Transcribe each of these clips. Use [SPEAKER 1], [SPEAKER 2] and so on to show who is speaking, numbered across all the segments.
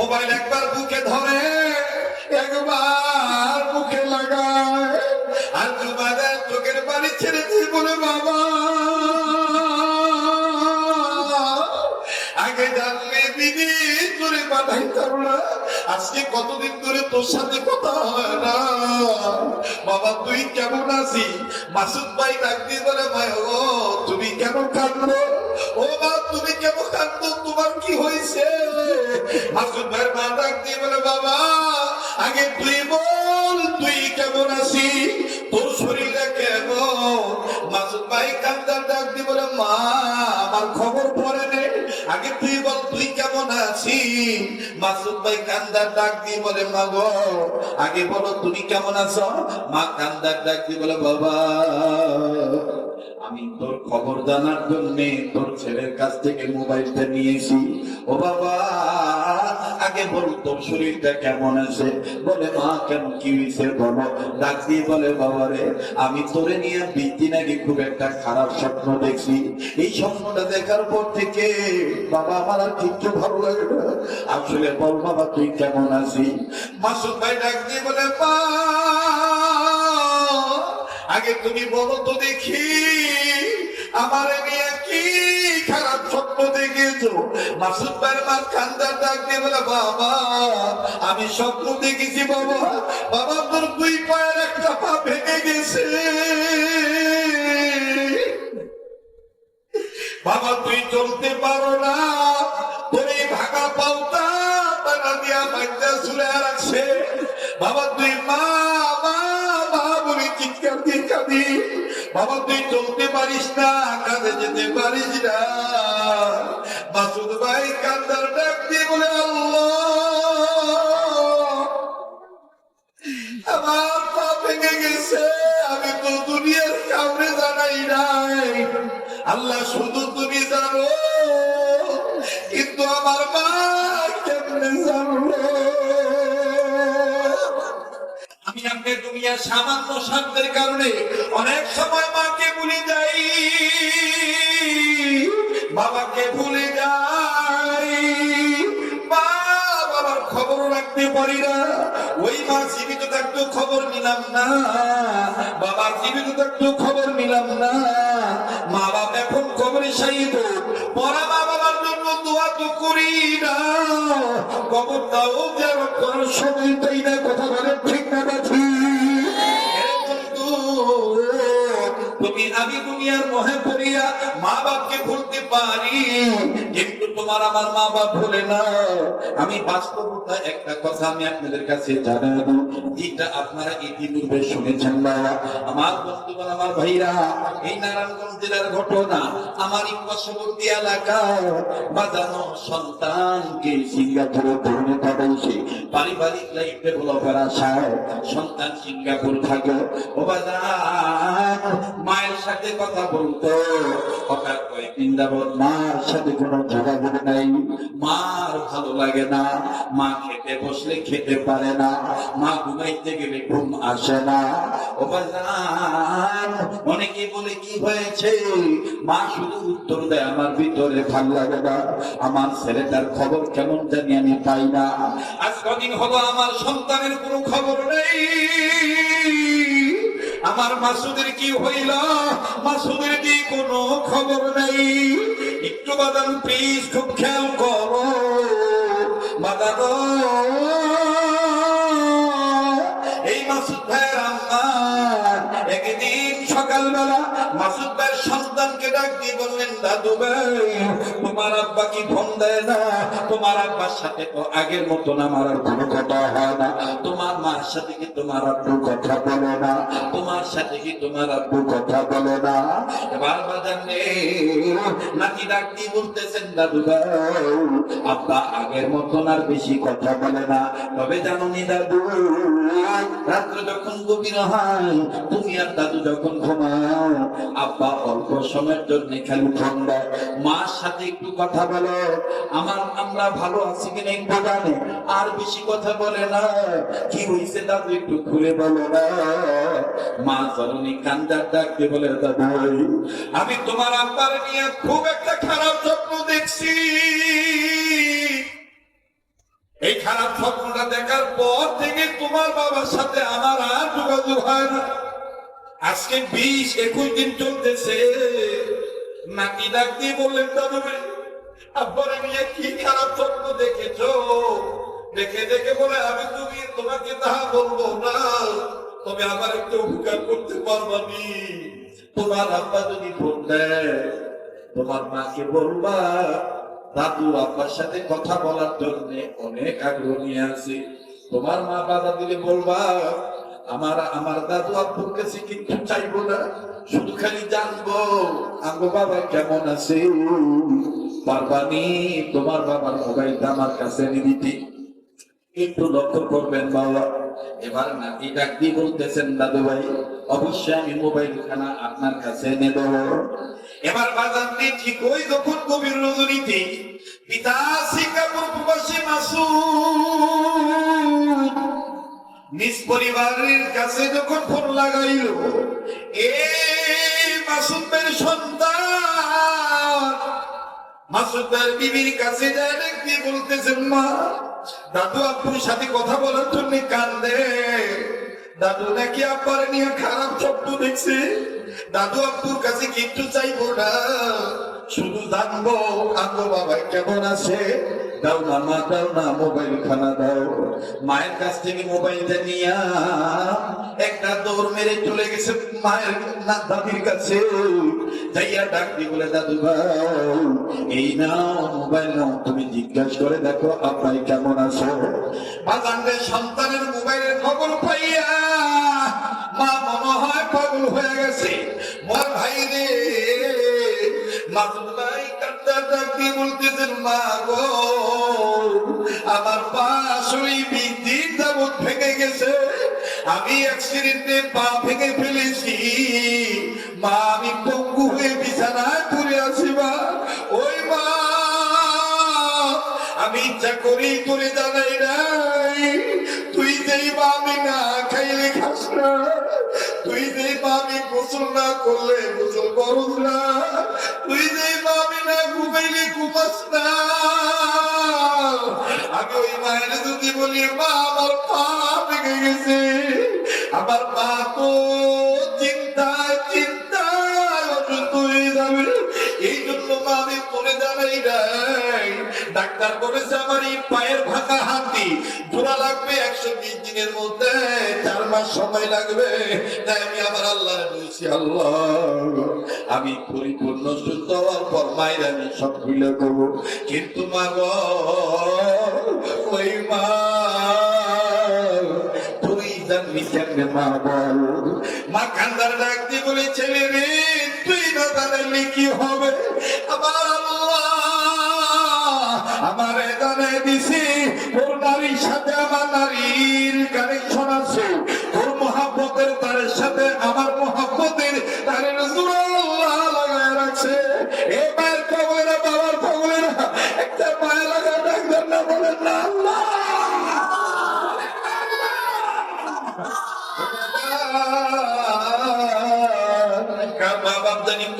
[SPEAKER 1] Mobile একবার বুকে ধরে, একবার মুখে লাগায়। আর তোমাদের চোখের পানি ছেড়ে দিয়ে বলে, বাবা, আগে জানলে দিদি তোরে পাঠাইতাম না। আজকে কতদিন ধরে তোর সাথে কথা হয় না। বাবা, তুই কেমন আছি মাসুদ ভাই ডাক দিয়ে বলে, ভাই, ও কেন কাঁদলো ও মা, তুমি কেন কাঁদলো তোমার কি হয়েছে? মাসুদ ভাইয়ের মা ডাক দিয়ে বলে, বাবা, আগে তুই বল, তুই কেমন আছি তোর শরীরটা কেমন? মাসুদ ভাই কান্দার ডাক দিয়ে বলে, মা, আমার খবর পরে নে। আগে তুই বল, তুই কেমন আছি মাসুদ ভাই কান্দার ডাক দিয়ে বলে, মা গো, আগে বলো তুমি কেমন আছো? মা কান্দার ডাক দিয়ে বলে, বাবা আমি তোর খবর জানার জন্য তোর ছেলের কাছ থেকে মোবাইলটা নিয়েছি। ও বাবা, আগে বল তোর শরীরটা কেমন আছে? বলে, মা, কেন কি হয়েছে বলো? ডাক দিয়ে বলে, বাবা রে, আমি তোরে নিয়ে দিন আগে খুব একটা খারাপ স্বপ্ন দেখছি। এই স্বপ্নটা দেখার পর থেকে বাবা আমার আর কিচ্ছু ভালো লাগে আসলে বল, বাবা, তুই কেমন আছি মাসুদ ভাই ডাক দিয়ে বলে, মা আগে তুমি বলো তো দেখি, আমার নিয়ে কি খারাপ স্বপ্ন দেখেছ মাসুদ ভাইয়ের মা কান্দার ডাক দিয়ে বলে, বাবা, আমি স্বপ্ন দেখেছি, বাবা। বাবা, তোর দুই পায়ের একটা পা ভেঙে গেছে। বাবা, তুই চলতে পারো না। তোর এই ভাগা পাউটা তারা দিয়া বাচ্চা ঝুলে রাখছে বাবা, তুই মা দিয়ে বাবা, তুই চলতে পারিস না কাঁধে যেতে পারিস না। মাসুদ ভাই কান্দার ডাক দিয়ে বলে আমার পা ভেঙে গেছে, আমি তো দুনিয়ার কাউরে জানাই নাই। আল্লাহ শুধু তুমি জানো, কিন্তু আমার মা কেমনে জানলো? দুনিয়ার সামান্য স্বার্থের কারণে অনেক সময় মাকে ভুলে যাই। বাবাকে ভুলে যাই। বাবার খবর রাখতে পারি না। ওই মা জীবিত থাকতেও খবর নিলাম না। জীবিত থাকতেও খবর নিলাম না। মা বাবা এখন খবরে শাহিদ। পরা মা বাবার জন্য দোয়া তো করি না। খবর দাও যেন করার সময় তাই না। কথা বলে ঠিক না তুমি, আমি দুনিয়ার মহে পড়িয়া মা বাপকে ভুলতে পারি। কিন্তু তোমার আমার মা বাপ ভুলে না। আমি বাস্তবতা একটা কথা আমি আপনাদের কাছে জানাব। যেটা আপনারা ইতিপূর্বে শুনেছেন না আমার বন্ধুগণ, আমার ভাইরা, এই নারায়ণগঞ্জ জেলার ঘটনা, আমার পার্শ্ববর্তী এলাকা, বাজানো সন্তানকে সিঙ্গাপুরে ধরে পাঠাইছে। পারিবারিক লাইফ ডেভেলপের আশায় সন্তান সিঙ্গাপুর থাকে। ও বাজার মায়ের সাথে কথা বলতো। হঠাৎ কয়েকদিন যাবৎ মার সাথে কোনো যোগাযোগ নাই। মার ভালো লাগে না। মা খেতে বসলে খেতে পারে না। মা ঘুমাইতে গেলে ঘুম আসে না। অনেকে বলে, কি হয়েছে? মা শুধু উত্তর দেয়, আমার ভিতরে ভালো লাগে না। আমার ছেলেটার খবর কেমন জানি আমি পাই না। আজ কদিন হলো আমার সন্তানের কোনো খবর নেই। আমার মাসুদের কি হইল? মাসুদের কি কোনো খবর নাই? একটু বাদাম প্লিজ খুব খেয়াল করো। বাদানো এই মাসুদ আম্মা একদিন সকালবেলা মাসুদ ভাইয়ের সন্তানকে ডাক দিয়ে বললেন, দাদু ভাই, তোমার আব্বা কি ফোন দেয় না? তোমার আব্বার সাথে তো আগের মতন আমার কোনো কথা হয় না। তোমার মার সাথে কি তোমার আব্বু কথা বলে না? তোমার সাথে কি তোমার আব্বু কথা বলে না? এবার বাজার নেই নাকি ডাক দিয়ে বলতেছেন, দাদু ভাই, আব্বা আগের মতন আর বেশি কথা বলে না। তবে জানো নি দাদু, রাত্র যখন গভীর হয়, তুমি আর দাদু যখন ঘুমাও আব্বা অল্প সময়ের জন্য খালি দেয়। মার সাথে একটু কথা বলো, আমার আমরা ভালো আছি কিনা একটু জানে আর বেশি কথা বলে না। কি হয়েছে দাদু একটু খুলে বলো না। মা জননী কান্দার ডাকতে বলে, দাদু, আমি তোমার আব্বার নিয়ে খুব একটা খারাপ স্বপ্ন দেখছি। এই খারাপ স্বপ্নটা দেখার পর থেকে তোমার বাবার সাথে আমার আর যোগাযোগ হয় না। আজকে বিশ, একুশ দিন চলতেছে। নাকি ডাক দিয়ে বললেন দাদু আব্বারে নিয়ে কি খারাপ স্বপ্ন দেখেছ? দেখে দেখে বলে, আমি তুমি, তোমাকে তাহা বলব না। তবে আমার একটু উপকার করতে পারবানি তোমার আব্বা যদি ফোন তোমার মাকে বলবা, দাদু আব্বার সাথে কথা বলার জন্য অনেক আগ্রহ নিয়ে আছে। তোমার মা বাধা দিলে বলবা আমার আমার দাদু আব্বুর কাছে কিন্তু চাইব না, শুধু খালি জানব বাবা কেমন আছে? পারবানি তোমার বাবার মোবাইলটা আমার কাছে একটু লক্ষ্য করবেন বাবা, এবার নাতি ডাক দিয়ে বলতেছেন, দাদু ভাই, অবশ্যই আমি মোবাইল খানা আপনার কাছে এনে দেবো। এবার বাজার ঠিক ওই যখন কবির রজনীতে পিতা সিঙ্গাপুর প্রবাসী মাসুদ নিজ পরিবারের কাছে যখন ফোন লাগাইল, এ মাসুদের সন্তান। মাসুদের বিবির কাছে ডাইরেক্টলি বলতেছেন, মা, দাদু আপুর সাথে কথা বলার জন্য কান্দে। দাদু নাকি আব্বার নিয়ে খারাপ শব্দ দেখছে। দাদু আপুর কাছে কিচ্ছু চাইব না। শুধু জানব আঙ্গো বাবা কেমন আছে? দাও না, মা, দাও না মোবাইল খানা দাও। মায়ের কাছ থেকে মোবাইলটা নিয়া একটা দৌড় মেরে চলে গেছে মায়ের না, দাদির কাছে। যাইয়া ডাক বলে, দাদু ভাই, এই নাও মোবাইল নাও, তুমি জিজ্ঞাসা করে দেখো আপনার কেমন আছো? বাজানদের সন্তানের মোবাইলের খবর পাইয়া মা মনে হয় পাগল হয়ে গেছে। মোর ভাই রে মাসুদ ভাই আমার পা আসলে বিদ্যুৎ যাবৎ ভেঙে গেছে। আমি অ্যাক্সিডেন্টে পা ভেঙে ফেলেছি। মা, আমি পঙ্গু হয়ে বিছানায় পড়ে আছি, মা। ওই মা, আমি ইচ্ছা করেই করে জানাই নাই। তুই যেই মা, আমি না খাইলে খাস না। তুই মা আমি গোসল না করলে গোসল করস না। তুই যেই মা না ঘুমাইলে ঘুমাস না। আমি ওই মায়ের যদি বলি, মা, আমার পা ভেঙে গেছে। আমার পা তো চিন্তায় চিন্তায় অসুস্থ হয়ে যাবে। এই জন্য মা, আমি পরে জানাই নাই। ডাক্তার বলেছে, আমার এই পায়ের ভাঙা হাতি জোড়া লাগবে একশো বিশ দিনের মধ্যে। মাস সময় লাগবে, তাই আমি আমার আল্লাহ বলছি, আল্লাহ, আমি পরিপূর্ণ সুস্থ হওয়ার পর মায়ের আমি সব ভুলে করব কিন্তু মা গো, ওই মা, তুই না কি হবে? আমার দিছি তোর নারীর সাথে আমার নারীর কানেকশন আছে। মহাব্বতের তারের সাথে, আমার মহাব্বতের তারের জোড়া লাগায় রাখছে। এ মায়ের কবলেরা বাবার কবলেরা একটা মায়ের লাগায় ডাকবেন না বলেন না, আল্লাহ!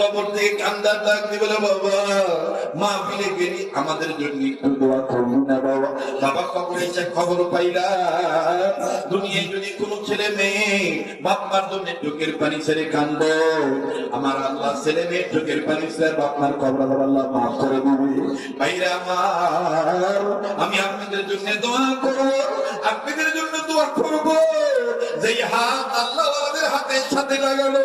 [SPEAKER 1] কবর থেকে কান্দার ডাক দিয়ে বলে বাবা। গেলি আমাদের জন্য না বাবা। বাবা খবর দুনিয়ায় যদি কোনো ছেলে মেয়ে বাপ মার জন্য পানি ছেড়ে কান্দ, আমার আল্লাহ ছেলে মেয়ে চোখের পানি ছেড়ে বাপ মার কবর আল্লাহ মাফ করে দিবে। ভাইরা আমার, আমি আপনাদের জন্য দোয়া করব, আপনাদের জন্য দোয়া করব। যে হাত আল্লাহ আমাদের হাতের সাথে লাগালো,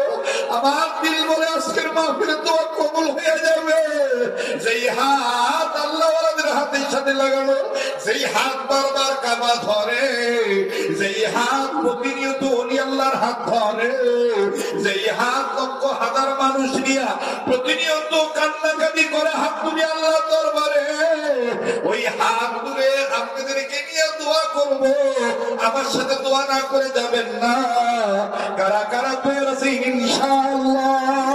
[SPEAKER 1] আমার দিল বলে আজকের মাহফিলে দোয়া কবুল হয়ে যাবে। যেই হাত আল্লাহ আমাদের হাতের সাথে লাগালো, যেই হাত বারবার কাবা ধরে, যেই হাত প্রতিনিয়ত অলি আল্লাহর হাত ধরে, যেই হাত লক্ষ হাজার মানুষ নিয়া প্রতিনিয়ত কান্নাকাটি করে হাত তুলে আল্লাহ দরবারে, ওই হাত তুলে আপনাদেরকে নিয়ে দোয়া করব। আমার সাথে দোয়া না করে যাবেন না। কারা কারা পেয়েছে ইনশাআল্লাহ।